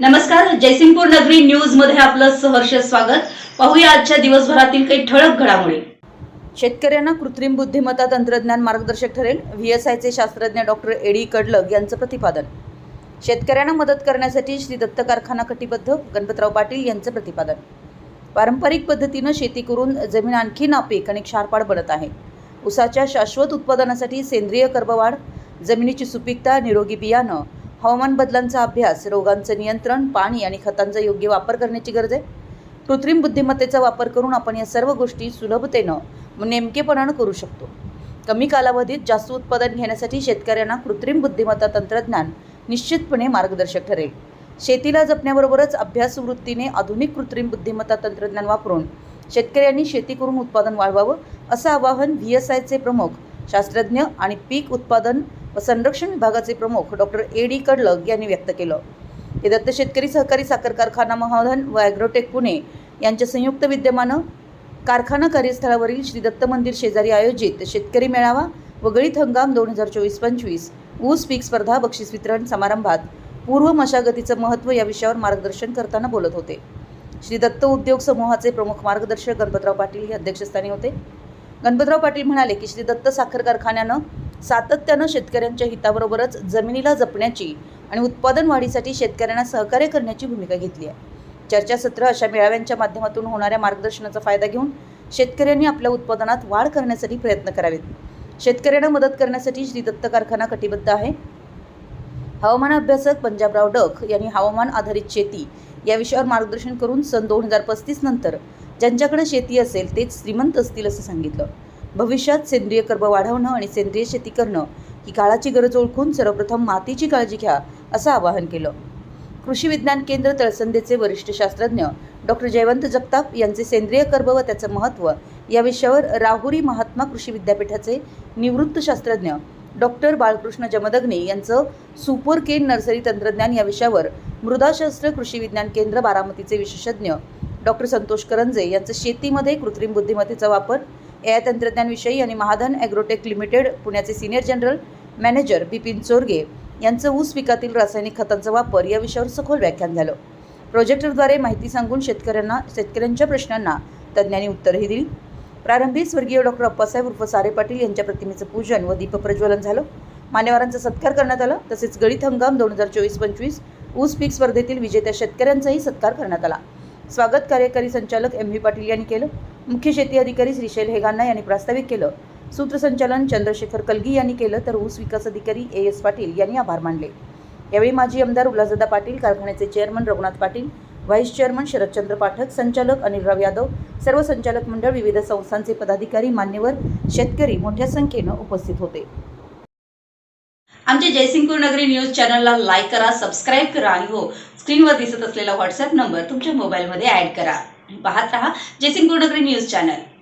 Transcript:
नमस्कार जयसिंगपूर नगरी न्यूजमध्ये आपलं सहर्ष स्वागत. पाहूया आजच्या दिवसभरातील काही ठळक घडामोडी. शेतकऱ्यांना कृत्रिम बुद्धिमत्ता तंत्रज्ञान मार्गदर्शक ठरेल व्ही एस आयचे शास्त्रज्ञ डॉक्टर एडी कडलग यांचं प्रतिपादन. शेतकऱ्यांना मदत करण्यासाठी श्री दत्त कारखाना कटिबद्ध गणपतराव पाटील यांचं प्रतिपादन. पारंपरिक पद्धतीनं शेती करून जमीन आणखी नापीक आणि क्षारपाड बनत आहे. उसाच्या शाश्वत उत्पादनासाठी सेंद्रिय कर्बवाढ जमिनीची सुपीकता निरोगी बियाणं हवामान बदलांचा अभ्यास रोगांचं नियंत्रण पाणी आणि खतांचा योग्य वापर करण्याची गरज आहे. कृत्रिम बुद्धिमत्तेचा वापर करून आपण या सर्व गोष्टी सुलभतेनं नेमकेपणानं करू शकतो. कमी कालावधीत जास्त उत्पादन घेण्यासाठी शेतकऱ्यांना कृत्रिम बुद्धिमत्ता तंत्रज्ञान निश्चितपणे मार्गदर्शक ठरेल. शेतीला जपण्याबरोबरच अभ्यास वृत्तीने आधुनिक कृत्रिम बुद्धिमत्ता तंत्रज्ञान वापरून शेतकऱ्यांनी शेती करून उत्पादन वाढवावं असं आवाहन व्ही एस आयचे प्रमुख शास्त्रज्ञ आणि पीक उत्पादन व संरक्षण विभागाचे प्रमुख डॉक्टर ए डी कडलग यांनी व्यक्त केलं. हे दत्त शेतकरी सहकारी साखर कारखाना महाधन व ॲग्रोटेक पुणे यांच्या संयुक्त विद्यमानं कारखाना कार्यस्थळावरील श्री दत्त मंदिर शेजारी आयोजित शेतकरी मेळावा व गळीत हंगाम दोन हजार चोवीस पंचवीस ऊस पीक स्पर्धा बक्षीस वितरण समारंभात पूर्व मशागतीचं महत्त्व या विषयावर मार्गदर्शन करताना बोलत होते. श्री दत्त उद्योग समूहाचे प्रमुख मार्गदर्शक गणपतराव पाटील हे अध्यक्षस्थानी होते. गणपतराव पाटील म्हणाले की श्री दत्त साखर कारखान्यानं सातत्यानं शेतकऱ्यांच्या हिताबरोबरच जमिनीला जपण्याची आणि उत्पादन वाढीसाठी शेतकऱ्यांना सहकार्य करण्याची भूमिका घेतली आहे. चर्चासत्र अशा मेळाव्यांच्या माध्यमातून होणाऱ्या मार्गदर्शनाचा फायदा घेऊन शेतकऱ्यांनी आपल्या उत्पादनात वाढ करण्यासाठी प्रयत्न करावेत. शेतकऱ्यांना मदत करण्यासाठी श्री दत्त कारखाना कटिबद्ध आहे. हवामान अभ्यासक पंजाबराव डक यांनी हवामान आधारित शेती या विषयावर मार्गदर्शन करून सन दोन हजार पस्तीस नंतर ज्यांच्याकडे शेती असेल तेच श्रीमंत असतील असं सांगितलं. भविष्यात सेंद्रिय कर्ब वाढवणं आणि सेंद्रिय शेती करणं ही काळाची गरज ओळखून सर्वप्रथम मातीची काळजी घ्या असं आवाहन केलं. कृषी विज्ञान केंद्र तळसंदेचे वरिष्ठ शास्त्रज्ञ डॉक्टर जयवंत जगताप यांचे सेंद्रिय कर्ब व त्याचं महत्त्व या विषयावर राहुरी महात्मा कृषी विद्यापीठाचे निवृत्त शास्त्रज्ञ डॉक्टर बाळकृष्ण जमदग्ने यांचं सुपर केन नर्सरी तंत्रज्ञान या विषयावर मृदाशास्त्र कृषी विज्ञान केंद्र बारामतीचे विशेषज्ञ डॉक्टर संतोष करंजे यांचं शेतीमध्ये कृत्रिम बुद्धिमत्तेचा वापर ए तंत्रज्ञानविषयी आणि महाधन ॲग्रोटेक लिमिटेड पुण्याचे senior general manager Bipin Chorge यांचं ऊस पिकातील रासायनिक खतांचा वापर या विषयावर सखोल व्याख्यान झालं. प्रोजेक्टरद्वारे माहिती सांगून शेतकऱ्यांना शेतकऱ्यांच्या प्रश्नांना तज्ज्ञांनी उत्तरही दिली. प्रारंभी स्वर्गीय डॉक्टर अप्पासाहेब उर्फ सारे पाटील यांच्या प्रतिमेचं पूजन व दीपप्रज्वलन झालं. मान्यवरांचा सत्कार करण्यात आला. तसेच गळीत हंगाम दोन हजार चोवीस पंचवीस ऊस पीक स्पर्धेतील विजेत्या शेतकऱ्यांचाही सत्कार करण्यात आला. स्वागत कार्यकारी संचालक एम व्ही पाटील यांनी केलं. मुख्य शेती अधिकारी श्रीशैल हेगांना यांनी प्रास्ताविक केलं. सूत्रसंचालन चंद्रशेखर कलगी यांनी केलं तर ऊस विकास अधिकारी ए एस पाटील यांनी आभार मानले. यावेळी माजी आमदार उल्हासदादा पाटील कारखान्याचे chairman Raghunath Patil vice chairman Sharadchandra Pathak संचालक अनिलराव यादव सर्व संचालक मंडळ विविध संस्थांचे पदाधिकारी मान्यवर शेतकरी मोठ्या संख्येनं उपस्थित होते. आमच्या जयसिंगपूर नगरी न्यूज चॅनलला लाईक करा सबस्क्राईब करा आणि हो स्क्रीनवर दिसत असलेला व्हॉट्सअप नंबर तुमच्या मोबाईलमध्ये ॲड करा. पाहत रहा. जयसिंगपूर नगरी न्यूज चॅनल.